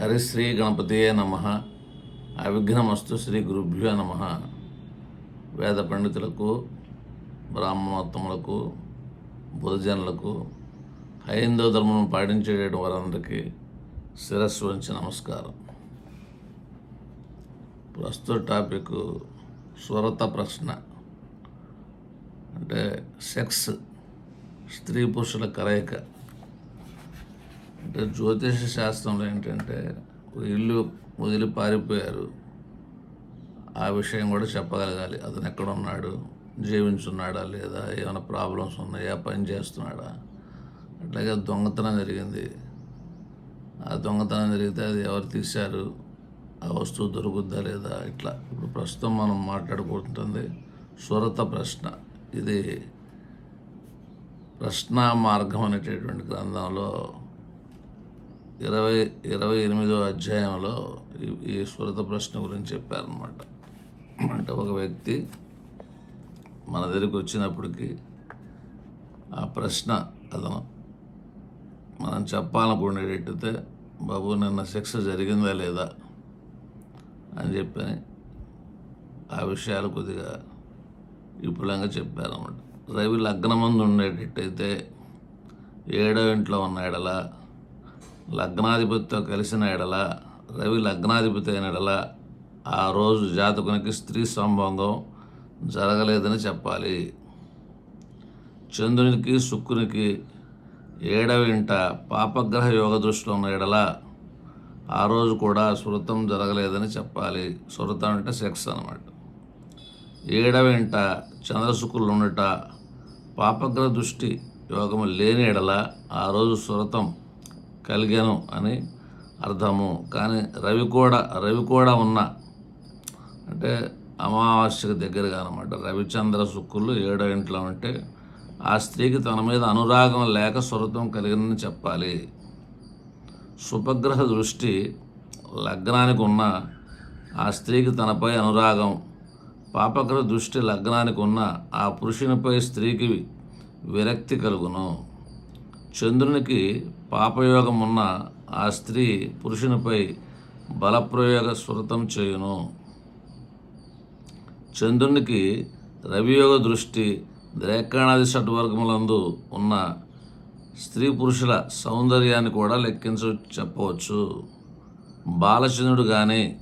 హరిశ్రీ గణపతియే నమ. అవిఘ్నమస్తు శ్రీ గురుభ్యో నమ. వేద పండితులకు బ్రాహ్మణోత్తములకు బుధజనులకు హైందవ ధర్మం పాటించేటువంటి వారందరికీ శిరస్సు వంచి నమస్కారం. ప్రస్తుత టాపిక్ స్వరత ప్రశ్న. అంటే సెక్స్ స్త్రీ పురుషుల కలయిక. అంటే జ్యోతిష శాస్త్రంలో ఏంటంటే ఇల్లు వదిలి పారిపోయారు. ఆ విషయం కూడా చెప్పగలగాలి. అతను ఎక్కడ ఉన్నాడు? జీవించున్నాడా లేదా? ఏమైనా ప్రాబ్లమ్స్ ఉన్నాయా? పని చేస్తున్నాడా? అట్లాగే దొంగతనం జరిగింది. ఆ దొంగతనం జరిగితే అది ఎవరు తీశారు? ఆ వస్తువు దొరుకుద్దా లేదా? ఇట్లా. ఇప్పుడు ప్రస్తుతం మనం మాట్లాడుకుంటుంది స్వరత ప్రశ్న. ఇది ప్రశ్న మార్గం అనేటటువంటి గ్రంథంలో ఇరవై ఇరవై ఎనిమిదో అధ్యాయంలో ఈ- స్వరత ప్రశ్న గురించి చెప్పారనమాట అంటే ఒక వ్యక్తి మన దగ్గరికి వచ్చినప్పటికీ ఆ ప్రశ్న అతను మనం చెప్పాలనుకునేటట్టయితే బాబు నిన్న శిక్ష జరిగిందా లేదా అని చెప్పి ఆ విషయాలు కొద్దిగా విపులంగా చెప్పారన్నమాట. రవి లగ్నమందు ఉండేటట్టయితే ఏడో ఇంట్లో ఉన్న ఎడల లగ్నాధిపతితో కలిసిన ఎడల రవి లగ్నాధిపతి అయిన ఎడల ఆ రోజు జాతకునికి స్త్రీ సంభోగం జరగలేదని చెప్పాలి. చంద్రునికి శుక్రునికి ఏడవ ఇంట పాపగ్రహ యోగ దృష్టిలో ఉన్న ఎడల ఆ రోజు కూడా సురతం జరగలేదని చెప్పాలి. సురతం అంటే సెక్స్ అన్నమాట. ఏడవ ఇంట చంద్రశుకులు ఉండట పాపగ్రహ దృష్టి యోగము లేని ఎడల ఆ రోజు సురతం కలిగాను అని అర్థము. కానీ రవి కూడా రవి కూడా ఉన్న అంటే అమావాస్యకు దగ్గరగా అనమాట రవిచంద్ర శుక్రులు ఏడో ఇంట్లో ఉంటే ఆ స్త్రీకి తన మీద అనురాగం లేక స్వరూపం కలిగిందని చెప్పాలి. శుభగ్రహ దృష్టి లగ్నానికి ఉన్న ఆ స్త్రీకి తనపై అనురాగం పాపగ్రహ దృష్టి లగ్నానికి ఉన్న ఆ పురుషునిపై స్త్రీకి విరక్తి కలుగును. చంద్రునికి పాపయోగం ఉన్న ఆ స్త్రీ పురుషునిపై బలప్రయోగ స్వృతం చేయును. చంద్రునికి రవియోగ దృష్టి ద్రేకాణాది షడ్వర్గములందు ఉన్న స్త్రీ పురుషుల సౌందర్యాన్ని కూడా లెక్కించ చెప్పవచ్చు. బాలచంద్రుడు కానీ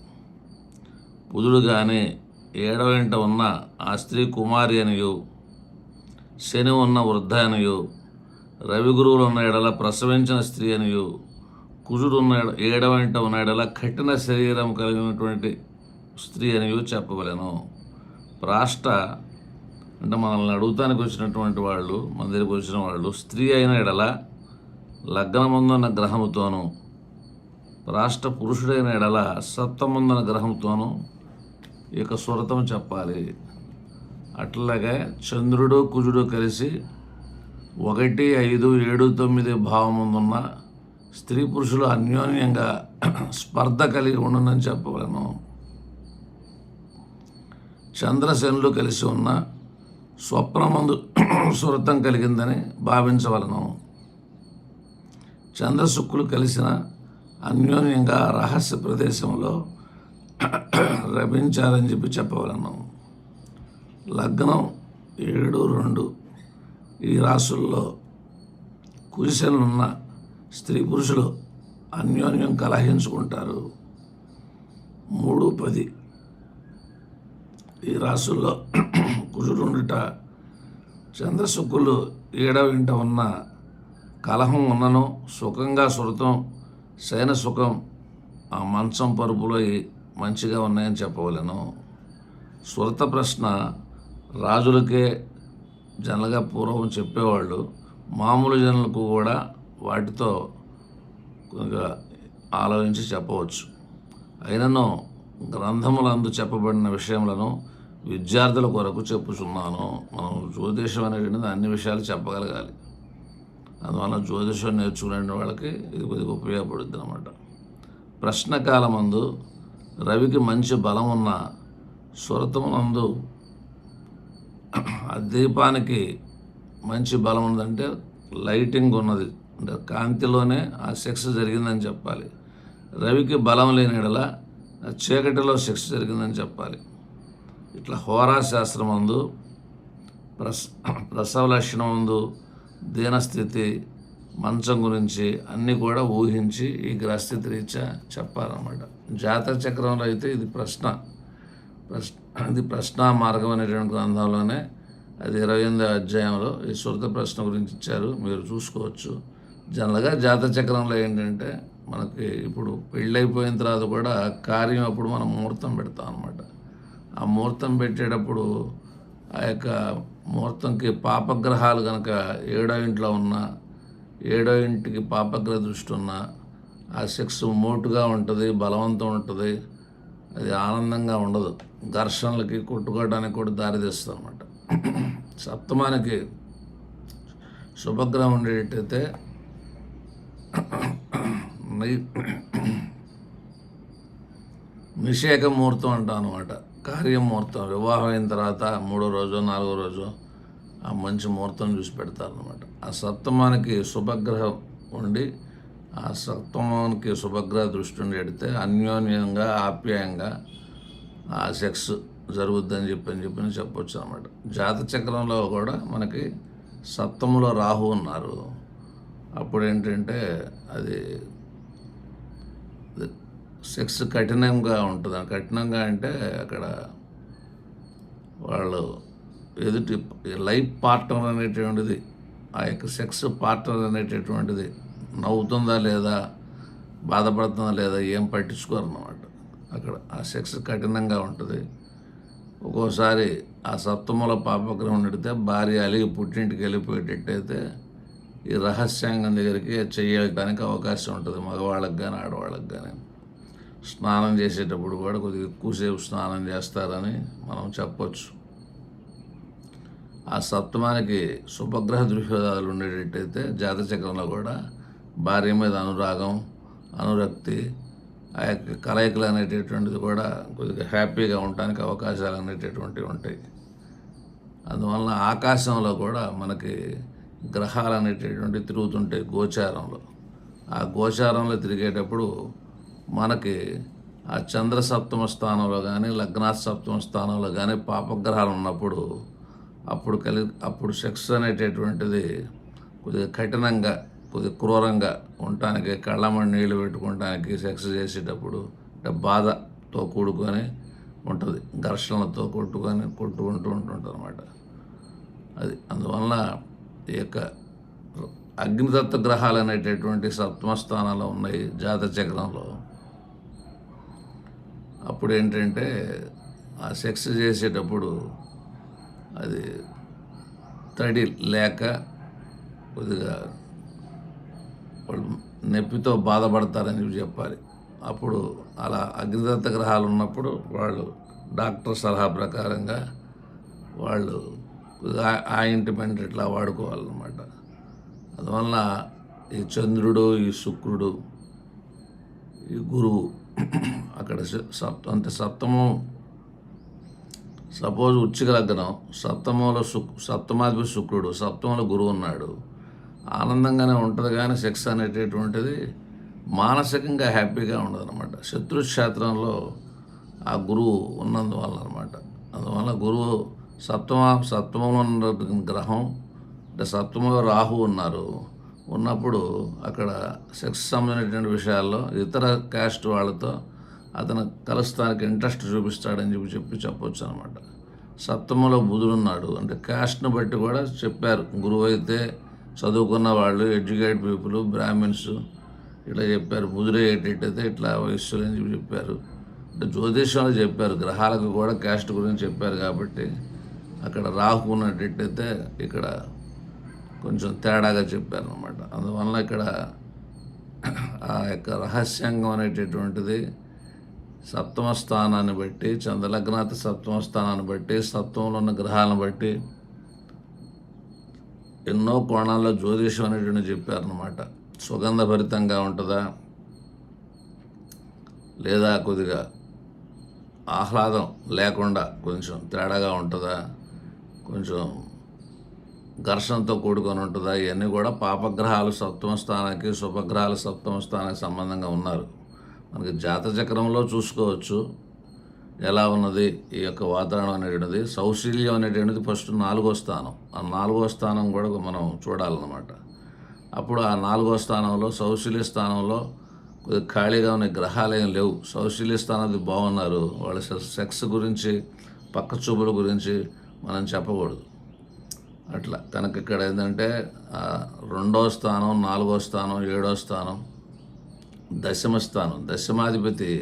బుధుడు కానీ ఏడవ ఇంట ఉన్న ఆ స్త్రీ కుమారి అనియు శని ఉన్న వృద్ధ అనియు రవి గురువులు ఉన్న ఎడల ప్రసవించిన స్త్రీ అనియు కుజుడు ఉన్న ఏడ వెంట ఉన్న ఎడల కఠిన శరీరం కలిగినటువంటి స్త్రీ అనియు చెప్పగలను ప్రాష్ట అంటే మనల్ని అడుగుతానికి వచ్చినటువంటి వాళ్ళు మన దగ్గరికి వచ్చిన వాళ్ళు స్త్రీ అయిన ఎడల లగ్నముందున్న గ్రహముతోనూ రాష్ట్ర పురుషుడైన ఎడల సప్తముందున గ్రహంతోనూ ఈ యొక్క స్వరతం చెప్పాలి. అట్లాగే చంద్రుడు కుజుడు కలిసి ఒకటి ఐదు ఏడు తొమ్మిది భావముందున్న స్త్రీ పురుషులు అన్యోన్యంగా స్పర్ధ కలిగి ఉండునని చెప్పగలను. చంద్రశనులు కలిసి ఉన్న స్వప్నమందు సురతం కలిగిందని భావించవలను. చంద్రశుక్కులు కలిసిన అన్యోన్యంగా రహస్య ప్రదేశంలో రమించారని చెప్పి చెప్పవలను. లగ్నం ఏడు రెండు ఈ రాసుల్లో కురిసెనున్న స్త్రీ పురుషులు అన్యోన్యం కలహించుకుంటారు. మూడు పది. ఈ రాసుల్లో కుజుడుండుట చంద్రశుక్కులు ఏడవ ఇంట ఉన్న కలహం ఉన్నను సుఖంగా సురతం శయన సుఖం ఆ మంచం పరుపులో మంచిగా ఉన్నాయని చెప్పవలను. స్వరత ప్రశ్న రాజులకే జనరల్గా పూర్వం చెప్పేవాళ్ళు మామూలు జనులకు కూడా వాటితో ఆలోచించి చెప్పవచ్చు. అయినను గ్రంథములందు చెప్పబడిన విషయములను విద్యార్థుల కొరకు చెప్పుచున్నాను. మనం జ్యోతిషం అనేటువంటిది అన్ని విషయాలు చెప్పగలగాలి. అందువల్ల జ్యోతిషం నేర్చుకునే వాళ్ళకి ఇది కొద్దిగా ఉపయోగపడుద్ది అనమాట ప్రశ్నకాలమందు రవికి మంచి బలం ఉన్న సురతమునందు ఆ దీపానికి మంచి బలం ఉందంటే లైటింగ్ ఉన్నది. అంటే కాంతిలోనే ఆ సెక్స్ జరిగిందని చెప్పాలి. రవికి బలం లేని ఎడల చీకటిలో శిక్ష జరిగిందని చెప్పాలి. ఇట్లా హోరా శాస్త్రం అందు ప్రస ప్రసవ లక్షణం ముందు దీనస్థితి మంచం గురించి అన్నీ కూడా ఊహించి ఈ గ్రహస్థితి రీత్యా చెప్పాలన్నమాట. జాతక చక్రంలో అయితే ఇది ప్రశ్న. ప్రశ్న అది ప్రశ్న మార్గం అనేటువంటి గ్రంథంలోనే అది ఇరవై ఎనిమిదో అధ్యాయంలో ఈ సురత ప్రశ్న గురించి ఇచ్చారు. మీరు చూసుకోవచ్చు. జనరల్గా జాత చక్రంలో ఏంటంటే మనకి ఇప్పుడు పెళ్ళైపోయిన తర్వాత కూడా కార్యం అప్పుడు మనం ముహూర్తం పెడతాం అనమాట ఆ ముహూర్తం పెట్టేటప్పుడు ఆ యొక్క ముహూర్తంకి పాపగ్రహాలు కనుక ఏడో ఇంట్లో ఉన్న ఏడో ఇంటికి పాపగ్రహ దృష్టి ఉన్న ఆ సెక్స్ మోటుగా ఉంటుంది బలవంతం ఉంటుంది. అది ఆనందంగా ఉండదు. ఘర్షణలకి కొట్టుకోవడానికి కూడా దారితీస్తుంది అనమాట సప్తమానికి శుభగ్రహం ఉండేటట్టయితే నిషేక ముహూర్తం అంటాం అనమాట కార్యముహూర్తం వివాహం అయిన తర్వాత మూడో రోజు నాలుగో రోజు ఆ మంచి ముహూర్తం చూసి పెడతారనమాట ఆ సప్తమానికి శుభగ్రహం ఉండి ఆ సప్తమానికి శుభగ్రహ దృష్టి ఎడితే పెడితే అన్యోన్యంగా ఆప్యాయంగా ఆ సెక్స్ జరుగుద్దని చెప్పి అని చెప్పి చెప్పొచ్చు అనమాట జాత చక్రంలో కూడా మనకి సప్తములో రాహు ఉన్నారు. అప్పుడు ఏంటంటే అది అది సెక్స్ కఠినంగా ఉంటుంది. కఠినంగా అంటే అక్కడ వాళ్ళు ఎదుటి లైఫ్ పార్ట్నర్ అనేటువంటిది ఆ యొక్క సెక్స్ పార్ట్నర్ అనేటటువంటిది నవ్వుతుందా లేదా బాధపడుతుందా లేదా ఏం పట్టించుకోరు అన్నమాట. అక్కడ ఆ సెక్స్ కఠినంగా ఉంటుంది. ఒక్కోసారి ఆ సప్తముల పాపగ్రహం నడితే భార్య అలిగి పుట్టింటికి వెళ్ళిపోయేటట్టయితే ఈ రహస్యాంగం దగ్గరికి చేయడానికి అవకాశం ఉంటుంది మగవాళ్ళకి కానీ ఆడవాళ్ళకి కానీ స్నానం చేసేటప్పుడు కూడా కొద్దిగా ఎక్కువసేపు స్నానం చేస్తారని మనం చెప్పచ్చు. ఆ సప్తమానికి శుభగ్రహ దృశ్యాలు ఉండేటట్టయితే జాతచక్రంలో కూడా భార్య మీద అనురాగం అనురక్తి ఆ యొక్క కలయికలు అనేటటువంటిది కూడా కొద్దిగా హ్యాపీగా ఉండటానికి అవకాశాలు అనేటటువంటివి ఉంటాయి. అందువలన ఆకాశంలో కూడా మనకి గ్రహాలు అనేటటువంటివి తిరుగుతుంటాయి గోచారంలో. ఆ గోచారంలో తిరిగేటప్పుడు మనకి ఆ చంద్ర సప్తమ స్థానంలో కానీ లగ్నాథ సప్తమ స్థానంలో కానీ పాపగ్రహాలు ఉన్నప్పుడు అప్పుడు కలి అప్పుడు సెక్స్ అనేటటువంటిది కొద్దిగా కఠినంగా కొద్దిగా క్రూరంగా ఉండటానికి కళ్ళమని నీళ్ళు పెట్టుకోవటానికి సెక్స్ చేసేటప్పుడు బాధతో కూడుకొని ఉంటుంది. ఘర్షణలతో కొట్టుకొని కొట్టుకుంటూ ఉంటుంటుంది అనమాట అది అందువలన ఈ యొక్క అగ్నితత్వ గ్రహాలు అనేటటువంటి సప్తమస్థానాలు ఉన్నాయి జాత చక్రంలో. అప్పుడు ఏంటంటే ఆ సెక్స్ చేసేటప్పుడు అది తడి లేక కొద్దిగా వాళ్ళు నొప్పితో బాధపడతారని చెప్పాలి. అప్పుడు అలా అగ్నిదత్త గ్రహాలు ఉన్నప్పుడు వాళ్ళు డాక్టర్ సలహా ప్రకారంగా వాళ్ళు ఆ- ఆయింట్మెంట్ ఇట్లా వాడుకోవాలన్నమాట. అందువలన ఈ చంద్రుడు ఈ శుక్రుడు ఈ గురువు అక్కడ సప్త అంటే సప్తమం సపోజ్ ఉచ్చిక లగ్నం సప్తమంలో శుక్ సప్తమాధిపతి శుక్రుడు సప్తమంలో గురువు ఉన్నాడు. ఆనందంగానే ఉంటుంది కానీ సెక్స్ అనేటటువంటిది మానసికంగా హ్యాపీగా ఉండదు అనమాట శత్రుక్షేత్రంలో ఆ గురువు ఉన్నందువల్ల అనమాట అందువల్ల గురువు సప్తమ సప్తమంలో ఉన్న గ్రహం అంటే సప్తమంలో రాహు ఉన్నారు. ఉన్నప్పుడు అక్కడ సెక్స్ సంబంధించినటువంటి విషయాల్లో ఇతర క్యాస్ట్ వాళ్ళతో అతను కలుస్తానికి ఇంట్రెస్ట్ చూపిస్తాడని చెప్పి చెప్పి చెప్పొచ్చు అనమాట సప్తమంలో బుధుడు ఉన్నాడు. అంటే క్యాస్ట్ను బట్టి కూడా చెప్పారు. గురువు అయితే చదువుకున్న వాళ్ళు ఎడ్యుకేటెడ్ పీపుల్ బ్రాహ్మిన్స్ ఇట్లా చెప్పారు బుధుడు అయ్యేటట్టయితే ఇట్లా వయస్సులు అని చెప్పి చెప్పారు. అంటే జ్యోతిష్యంలో చెప్పారు గ్రహాలకు కూడా క్యాస్ట్ గురించి చెప్పారు కాబట్టి అక్కడ రాహు ఉన్నట్టయితే ఇక్కడ కొంచెం తేడాగా చెప్పారు అనమాట అందువల్ల ఇక్కడ ఆ యొక్క రహస్యంగం అనేటటువంటిది సప్తమ స్థానాన్ని బట్టి చంద్రలగ్నాథ సప్తమ స్థానాన్ని బట్టి సప్తమంలో ఉన్న గ్రహాలను బట్టి ఎన్నో కోణాల్లో జ్యోతిషం అనేటువంటి చెప్పారనమాట సుగంధభరితంగా ఉంటుందా? లేదా కొద్దిగా ఆహ్లాదం లేకుండా కొంచెం తేడాగా ఉంటుందా? కొంచెం ఘర్షణతో కూడుకొని ఉంటుందా? ఇవన్నీ కూడా పాపగ్రహాలు సప్తమ స్థానానికి శుభగ్రహాలు సప్తమ స్థానానికి సంబంధంగా ఉన్నారు. మనకి జాతచక్రంలో చూసుకోవచ్చు. ఎలా ఉన్నది ఈ యొక్క వాతావరణం అనేటువంటిది సౌశీల్యం అనేటువంటిది ఫస్ట్ నాలుగో స్థానం. ఆ నాలుగో స్థానం కూడా మనం చూడాలన్నమాట. అప్పుడు ఆ నాలుగో స్థానంలో సౌశీల్య స్థానంలో కొద్దిగా ఖాళీగా ఉన్న గ్రహాలు ఏం లేవు. సౌశీల్య స్థానానికి బాగున్నారు. వాళ్ళ సెక్స్ గురించి పక్క చూపుల గురించి మనం చెప్పకూడదు. అట్లా. కనుక ఇక్కడ ఏంటంటే రెండో స్థానం నాలుగో స్థానం ఏడో స్థానం దశమ స్థానం. దశమాధిపతి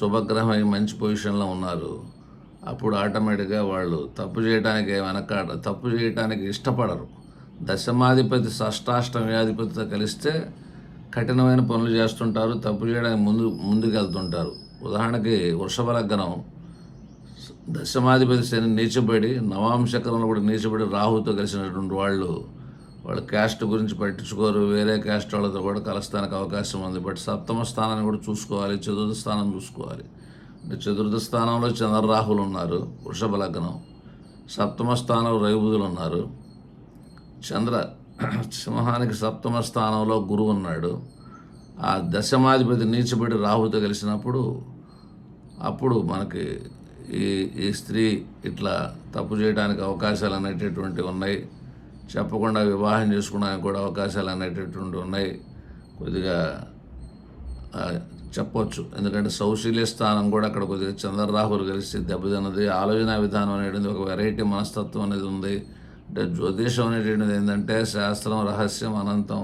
శుభగ్రహం మంచి పొజిషన్లో ఉన్నారు. అప్పుడు ఆటోమేటిక్గా వాళ్ళు తప్పు చేయడానికి వెనక తప్పు చేయడానికి ఇష్టపడరు. దశమాధిపతి షష్టాష్టమాధిపతితో కలిస్తే కఠినమైన పనులు చేస్తుంటారు తప్పు చేయడానికి ముందు ముందుకెళ్తుంటారు. ఉదాహరణకి వృషభ లగ్నం దశమాధిపతి శని నీచబడి నవాంశకరంలో కూడా నీచబడి రాహుతో కలిసినటువంటి వాళ్ళు వాళ్ళు క్యాస్ట్ గురించి పట్టించుకోరు వేరే క్యాస్ట్ వాళ్ళతో కూడా కలస్తానికి అవకాశం ఉంది. బట్ సప్తమ స్థానాన్ని కూడా చూసుకోవాలి చతుర్థ స్థానం చూసుకోవాలి. అంటే చతుర్థ స్థానంలో చంద్రరాహులు ఉన్నారు వృషభ లగ్నం. సప్తమ స్థానంలో రవిబుధులు ఉన్నారు. చంద్ర సింహానికి సప్తమ స్థానంలో గురువు ఉన్నాడు. ఆ దశమాధిపతి నీచబడి రాహుతో కలిసినప్పుడు అప్పుడు మనకి ఈ ఈ స్త్రీ ఇట్లా తప్పు చేయడానికి అవకాశాలు అనేటటువంటివి ఉన్నాయి. చెప్పకుండా వివాహం చేసుకోవడానికి కూడా అవకాశాలు అనేటటువంటి ఉన్నాయి. కొద్దిగా చెప్పొచ్చు. ఎందుకంటే సౌశీల్య స్థానం కూడా అక్కడ కొద్దిగా చంద్రరాహులు కలిసి దెబ్బతిన్నది. ఆలోచన విధానం అనేది ఒక వెరైటీ మనస్తత్వం అనేది ఉంది. అంటే జ్యోతిషం అనేటువంటిది ఏంటంటే శాస్త్రం రహస్యం అనంతం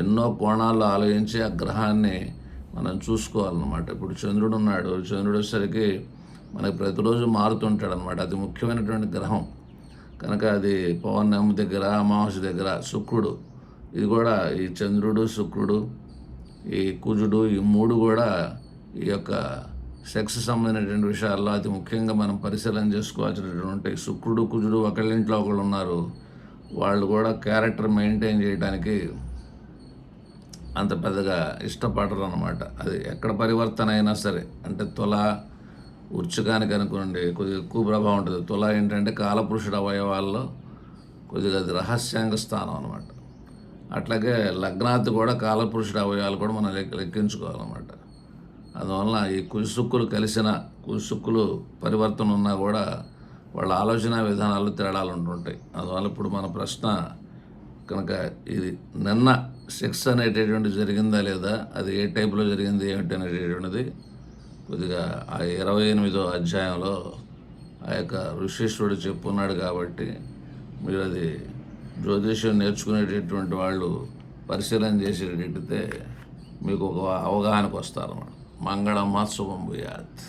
ఎన్నో కోణాల్లో ఆలోచించి ఆ గ్రహాన్ని మనం చూసుకోవాలన్నమాట. ఇప్పుడు చంద్రుడు ఉన్నాడు చంద్రుడు వచ్చేసరికి మనకి ప్రతిరోజు మారుతుంటాడు అనమాట అది ముఖ్యమైనటువంటి గ్రహం. కనుక అది పౌర్ణమి దగ్గర అమావాస్య దగ్గర శుక్రుడు ఇది కూడా ఈ చంద్రుడు శుక్రుడు ఈ కుజుడు ఈ మూడు కూడా ఈ యొక్క సెక్స్ సంబంధించినటువంటి విషయాల్లో అతి ముఖ్యంగా మనం పరిశీలన చేసుకోవాల్సినటువంటి శుక్రుడు కుజుడు ఒకళ్ళింట్లో ఒకళ్ళు ఉన్నారు. వాళ్ళు కూడా క్యారెక్టర్ మెయింటైన్ చేయడానికి అంత పెద్దగా ఇష్టపడరు అనమాట అది ఎక్కడ పరివర్తన అయినా సరే అంటే తుల ఉచ్చకానికి అనుకోండి కొద్దిగా ఎక్కువ ప్రభావం ఉంటుంది. తులా ఏంటంటే కాలపురుషుడు అవయవాల్లో కొద్దిగా అది రహస్యాంగ స్థానం అనమాట అట్లాగే లగ్నాది కూడా కాలపురుషుడు అవయవాలు కూడా మనం లెక్క లెక్కించుకోవాలన్నమాట. అందువలన ఈ కుజుసుక్కులు కలిసిన కుజుసుక్కులు పరివర్తన ఉన్నా కూడా వాళ్ళ ఆలోచన విధానాలు తేడాలు ఉంటుంటాయి అందువల్ల ఇప్పుడు మన ప్రశ్న కనుక ఇది నిన్న సెక్స్ అనేటటువంటి జరిగిందా లేదా అది ఏ టైప్లో జరిగింది ఏమిటి అనేటటువంటిది కొద్దిగా ఆ ఇరవై ఎనిమిదో అధ్యాయంలో ఆ యొక్క ఋషీశ్వరుడు చెప్పున్నాడు కాబట్టి మీరు అది జ్యోతిష్యం నేర్చుకునేటటువంటి వాళ్ళు పరిశీలన చేసేటట్టయితే మీకు ఒక అవగాహనకు వస్తారు మంగళం శుభం భూయాత్.